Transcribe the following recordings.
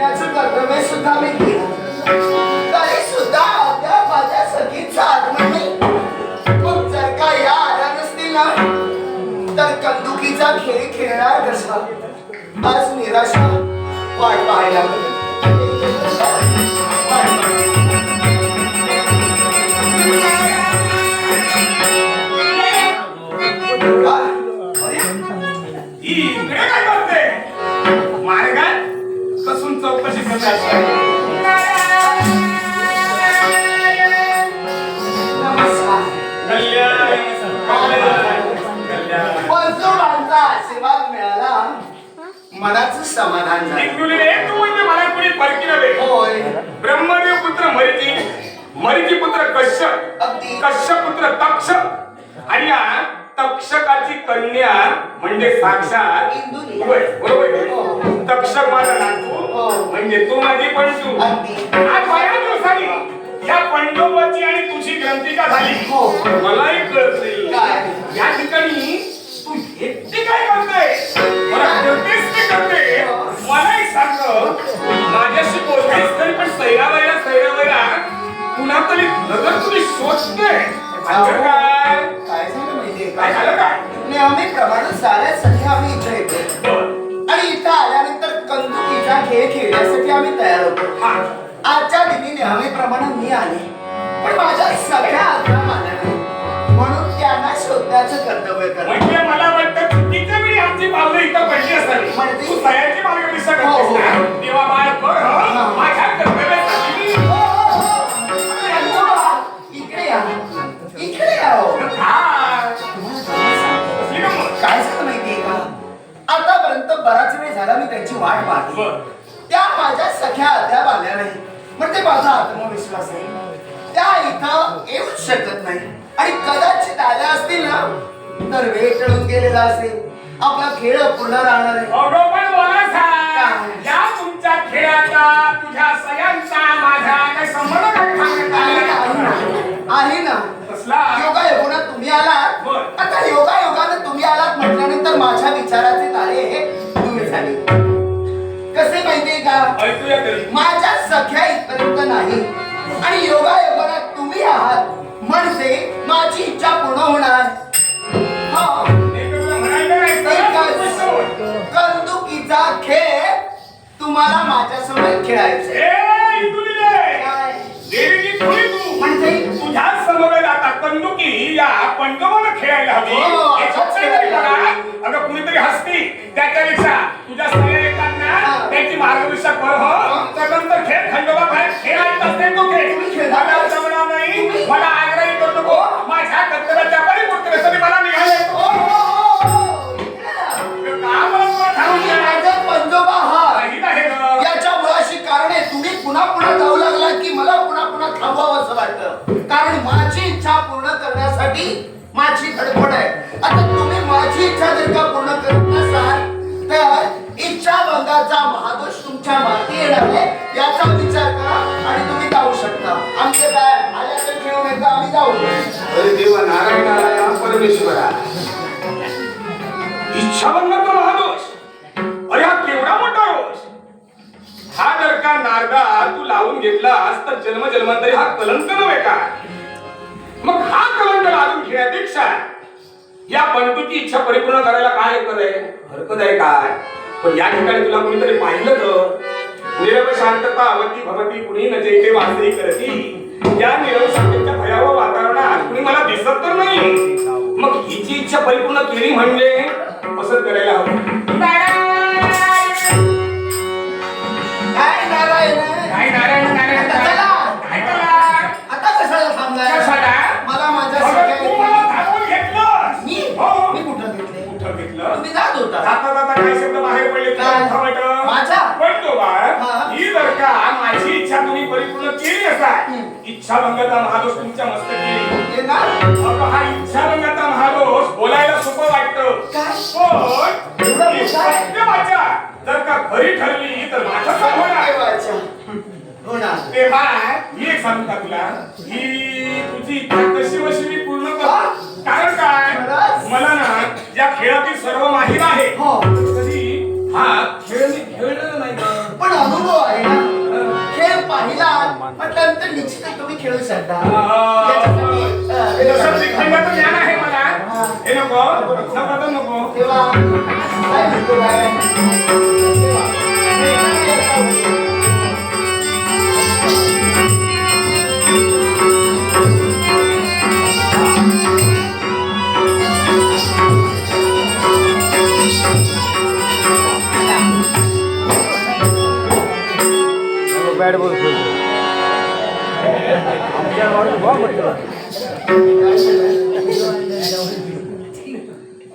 करण्याचं कर्तव्य सुद्धा मी केलं तरी सुद्धा अद्याप माझ्या सखीचं आगमन नाही. मग जर का या आल्या नसतील ना? तर कंदुकीचा खेळ खेळणार कसा? आज निराशा वाट पाहायला मिळेल. आशीर्वाद मिळाला मनाचं समाधान झालं इकडून रे तू मला कुणी परकी नव्हे होय ब्रह्मदेव पुत्र मरिती मरिती पुत्र कश्यप अगदी कश्यप पुत्र तक्ष आणि तक्षकाची कन्या म्हणजे साक्षात बरोबर. हो. तक्षक माझा नातू हो. म्हणजे तू माझी पण तू अगदी. आज बऱ्याच दिवसांनी या पंडोबाची आणि तुझी ग्रंथिका झाली? हो. मलाही कळत नाही? या ठिकाणी तू एकटी काय करते मला की करते मलाही सांग. माझ्याशी बोलतेस तरी पण सैराबाईला सैराबाईला पुन्हा तरी नगर तुझी शोधते भानगड काय झालं माहितीये काय झालं काय नेहमीप्रमाणे साऱ्या सखी आम्ही इथे येतो. आणि इथं कंदुकीचा खेळ खेळण्यासाठी आम्ही तयार होतो हा आजच्या दिनी नेहमीप्रमाणे मी आले पण माझ्या सगळ्या आज्ञा मानल्या नाही. म्हणून त्यांना शोधण्याचं कर्तव्य करा म्हणजे मला वाटतं चुकीच्या वेळी आमची पावलं इथं पडली असावी म्हणजे? तू सयाची मार्गदर्शक हो, हो. झाला मी त्यांची वाट पाहते. त्या माझ्या सख्या अद्याप आल्या नाही म्हणजे माझा आत्मविश्वास आहे. त्या इथं येऊच शकत नाही. आणि कदाचित आल्या असतील ना तर वेळ टळून गेलेला असेल. आपला खेळ पूर्ण राहणार आहे? या तुमच्या खेळाचा तुझ्या सगळ्यांचा माझा संबंध काय सांगत आहे ना, योगा योगानं तुम्ही आलात. आता योगा योगानं तुम्ही आलात म्हटल्यानंतर माझ्या विचाराचे तारे हे ऐकूया तरी. माझ्या सख्या इथपर्यंत नाही. आणि योगा योगाला तुम्ही आहात. म्हणजे माझी इच्छा पूर्ण होणार. हा. कंदुकीचा खेळ तुम्हाला माझ्यासमोर खेळायचा म्हणजे? तुझ्या समोर कंदुकी या पंडोबाला खेळायला हवी. हो, नाही बघा. अगं कुणीतरी हसती. त्याच्यापेक्षा तुझ्या सगळ्या येताना हा. त्यांची मार्गदर्शक कर हो. त्यानंतर खेळ खंडोबा बाहेर खेळायचा असते तो खेळ. तुम्ही मला? जमणार नाही. याचा विचार करा आणि तुम्ही जाऊ शकता. आमचे काय आल्या तर खेळून एकदा आम्ही जाऊ. अरे देवा नारायण नारायण परमेश्वरा इच्छाभंगाचा महादोष. अरे हा केवढा मोठा दोष. हा जर का नारदा तू लावून घेतलास तर जन्म जन्मांतरी हा कलंक नव्हे का? मग हा कलंक लावून घेण्यापेक्षा या पंतूची इच्छा परिपूर्ण करायला काय हरकत आहे? हरकत आहे काय? पण या ठिकाणी तुला कोणीतरी पाहिलं तर? निरव शांतता अवती भवती कुणी न जैते वासरी करती. या निरव शांततेच्या भयावह वातावरणात कुणी मला दिसत तर नाही. मग हिची इच्छा परिपूर्ण केली म्हणजे? पसंत करायला हवं. केली हम्म. इच्छा भंगाचा महादोष तुमच्या मस्तकी. हे ना अगं, हा इच्छा भंगाचा महादोष बोलायला सोपं वाटतं. काय? पण एवढं ही मोठं? आहे? जर का खरी ठरली तर माझं काय होणार देवाच्या. हो ना. तेव्हा मी एक सांगू का तुला. ही तुझी इच्छा कशी वशी मी पूर्ण? करतो. कारण काय? खरंच? मला ना या खेळातील सर्व माहिती आहे. हो. कधी हा खेळ मी खेळलेला नाही. पण अनुभव आहे नंतर निश्चितच तुम्ही खेळू शकता हा. ज्ञान आहे मला. हे नको नको नको तेव्हा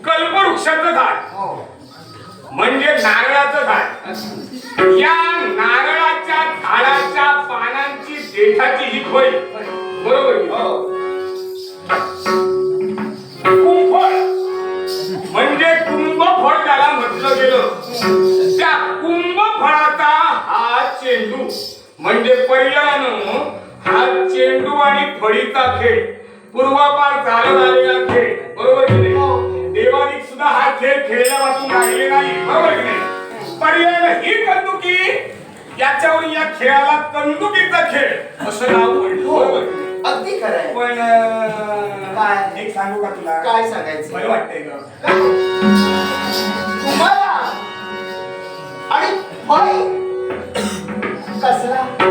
कल्पवृक्षाचं झाड. म्हणजे नारळाचं झाड. या नारळाच्या झाडाच्या पानांची देठाची ही खोय बरोबर की? कुंभफळ म्हणजे कुंभफळ त्याला म्हटलं गेलं. त्या कुंभफळाचा हा चेंडू. म्हणजे पर्यायानं हा चेंडू आणि फळीचा खेळ. पूर्वापार चालत आलेला खेळ. बरोबर की नाही? देवानी सुद्धा हा खेळ खेळल्यापासून राहिले नाही. बरोबर की नाही? पर्यायानं ही कंदुकी याच्यावर या खेळाला कंदुकीचा खेळ असं नाव पडलं. बरोबर की नाही? अगदी खरं आहे. पण काय? एक सांगू का तुला? काय सांगायचं? बरं वाटतंय का? तुम्हाला आणि कसला? हा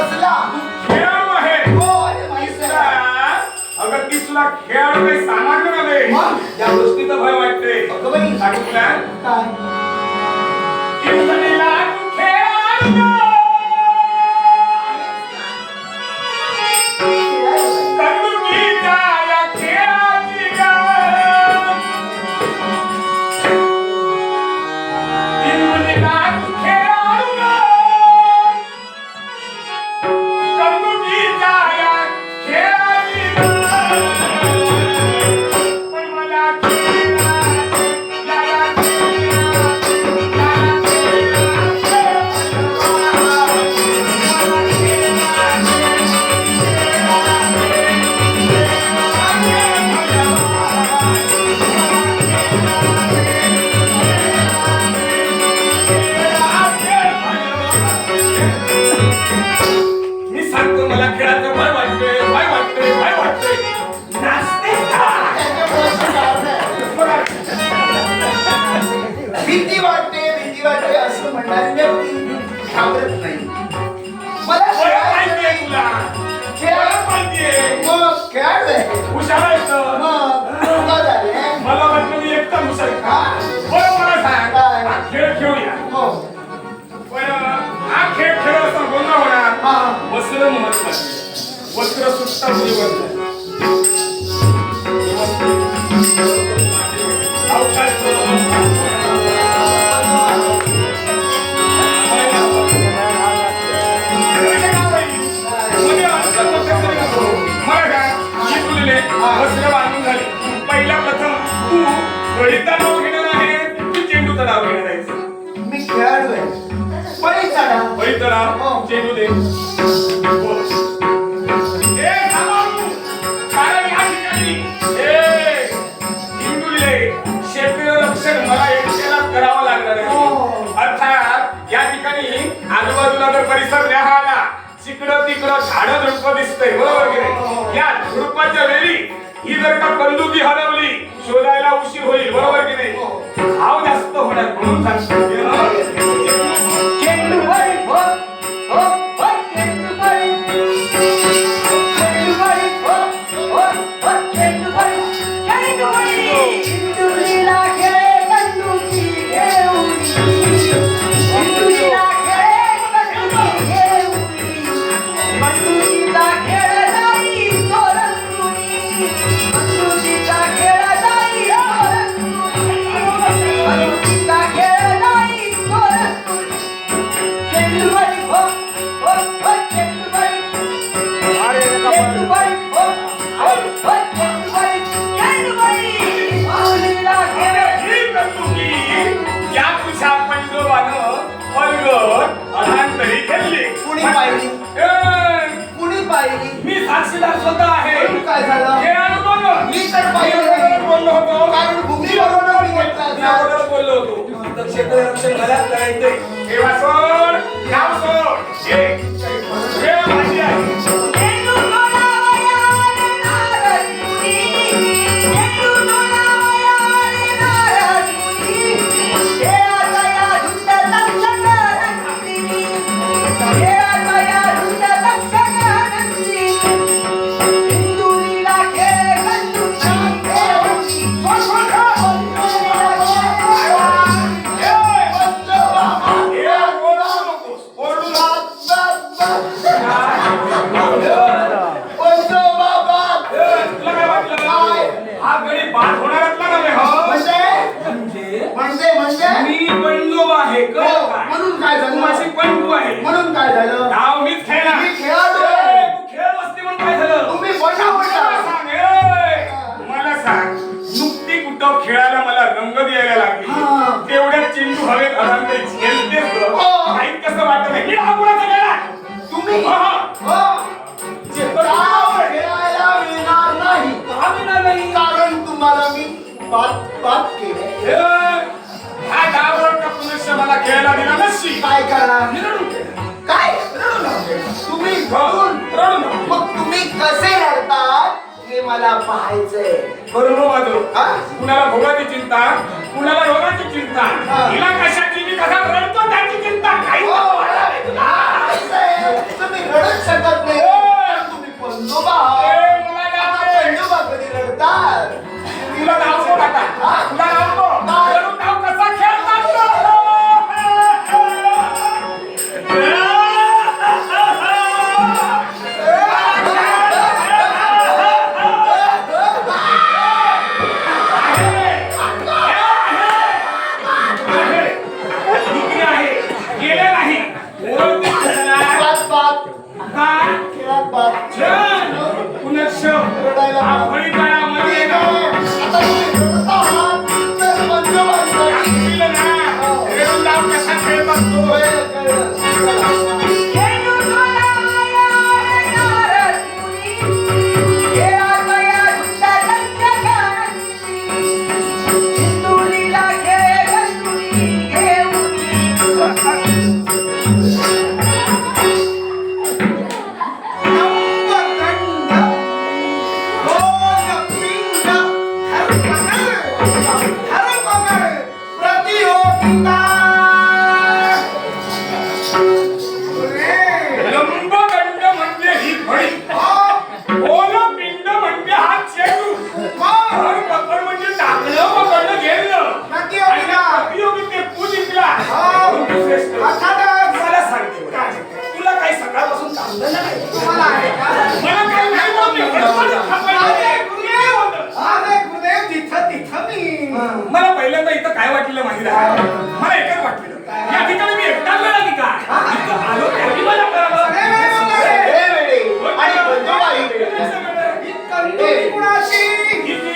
कसला खेळाडू आहे. हो अरे माहिती आहे. अगं ती तुला खेळाडू काही सामान्य नव्हे मग? त्या गोष्टीचं भय वाटते अगं बाई. सांगू तुला काय? हिंदुलीला भीती वाटते भीती वाटते असं म्हणणारी व्यक्ती घाबरत नाही. मला मग आहे. हुशार आहेस तर. मग तुला झाले मला वाटलं मी एकटा हुशार आहे. हा? बरं मला सांग. काय? हा खेळ खेळूया. हो. पण हा खेळ खेळ असं बोलणं होणार. हा. वस्त्र महत्त्वाचे वस्त्र सुटता मुलीवर वस्त्र करावं लागणार. हो. अर्थात या ठिकाणी आजूबाजूला जर परिसर राहिला तिकडं तिकडं झाडं झुडपं दिसतंय बरोबर की नाही? या झुडपाच्या वेळी ही जर का बंदुकी हलवली शोधायला उशीर होईल बरोबर की नाही? भाव जास्त होणार म्हणून सांगतो. खेळायला दिला नशी काय करणार मी रडून खेळणार. काय रडू नका. तुम्ही हो, रडू नको. मग तुम्ही कसे रडतात हे मला पाहायचंय हा? कुणाला भोगाची चिंता कुणाला रोगाची चिंता हा. हिला कशाची मी कसा रडतो त्याची चिंता काही हो, नको. मला पाहायचंय. तुम्ही रडत शकत नाही हो. पण तुम्ही पंजोबा आहात. ए, मला आता जायचंय. पंजोबा कधी रडतात तुला धावतो आता हा? तुला धावतो मला पहिल्यांदा इथं काय वाटलेलं माहिती आहे? मला एकच वाटलेलं या ठिकाणी मी एकटा वेळा की काय? आलो मला कळालं. आणि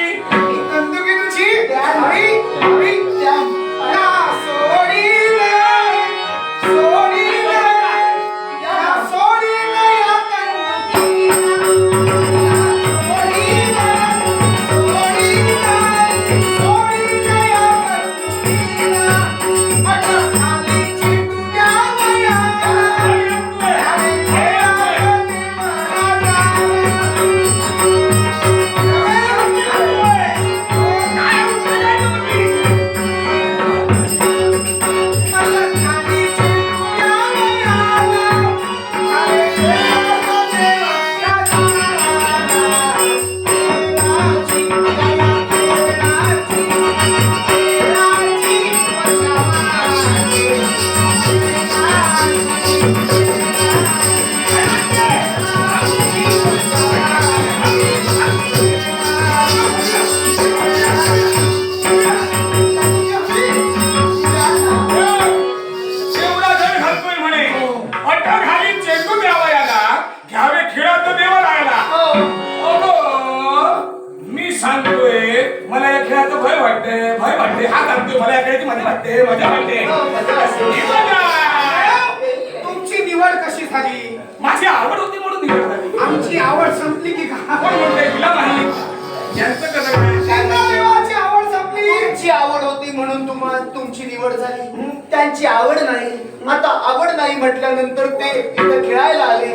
तुम्हा तुमची निवड झाली. त्यांची आवड नाही. आता आवड नाही म्हटल्यानंतर ते इथं खेळायला आले.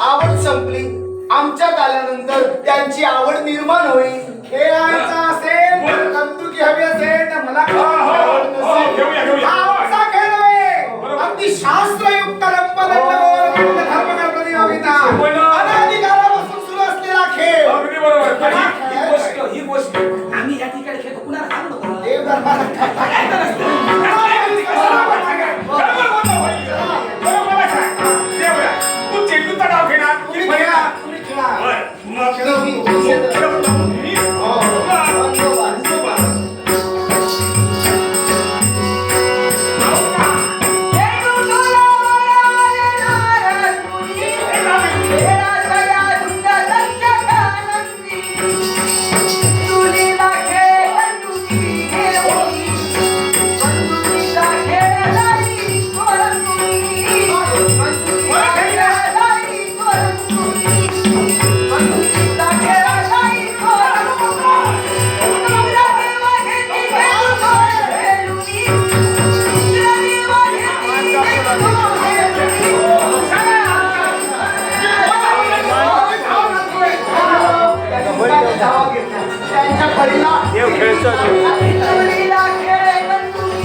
आवड संपली. आमच्यात आल्यानंतर त्यांची आवड निर्माण होईल. खेळायचा असेल तर बंदुकी हवी असेल तर मला आवड हो, हो, खेळ आहे. अगदी शास्त्रयुक्त हो. सुरू असलेला बरोबर. ही गोष्ट आम्ही या ठिकाणी कुणाला देव धर्माला Thank you.